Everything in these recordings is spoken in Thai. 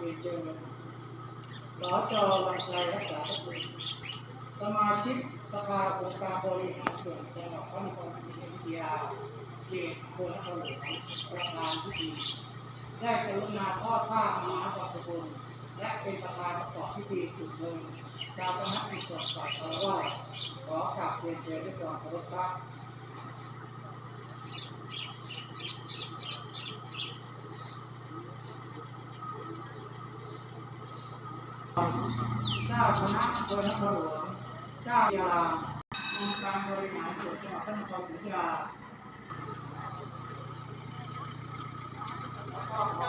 เรียนเชิญสจวันชัยรักษาพระคุณสมาชิกสภาองค์การบริหารส่วนจังหวัดพระนครศรีอยุธยาเขตโพนครหลวงประธานพิธีได้กรุณาทอดผ้ามหาปัสกุลและเป็นประธานประกอบพิธีจุดเงินชาวคณะอิสระฝ่ายคารวะขอกราบเรียนเชิญด้วยความเคารพครับ เจ้าคณะอำเภอนครหลวงเจ้ายาองค์การบริหารส่วนจังหวัดพระนครศรีอยุธยาแล้วก็ขอ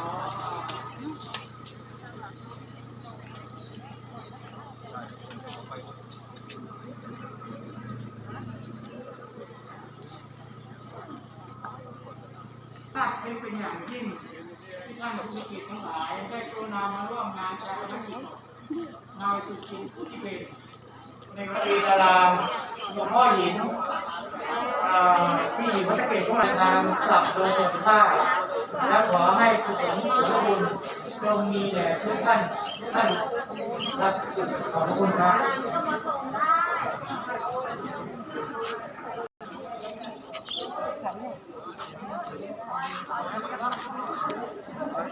ทราบซึ้งเป็นอย่างยิ่งที่ท่านผู้มีเกียรติทั้งหลายได้กรุณามาร่วมงานชาปนกิจ นายสุจินผู้ที่เป็นในวันตรีดารามหลวงพ่อหญิงเอ่อที่อยู่วัดเกตของทางกลับโดยสุภาพและขอให้กุศลผลบุญจงมีแด่ทุกท่านท่านรับขอบคุณครับ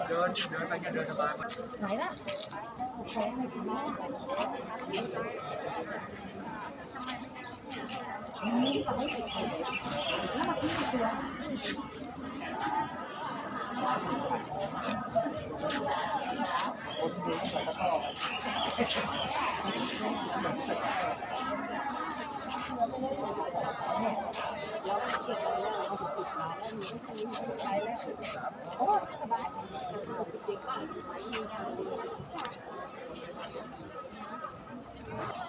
เดินเดินไปกันเดินสบายไหนล่ะใช้อะไรกันบ้างอันนี้จะไม่ติดเลยแล้วมาที่ตัวโอ้สบายจริงๆก็มีง Thank you.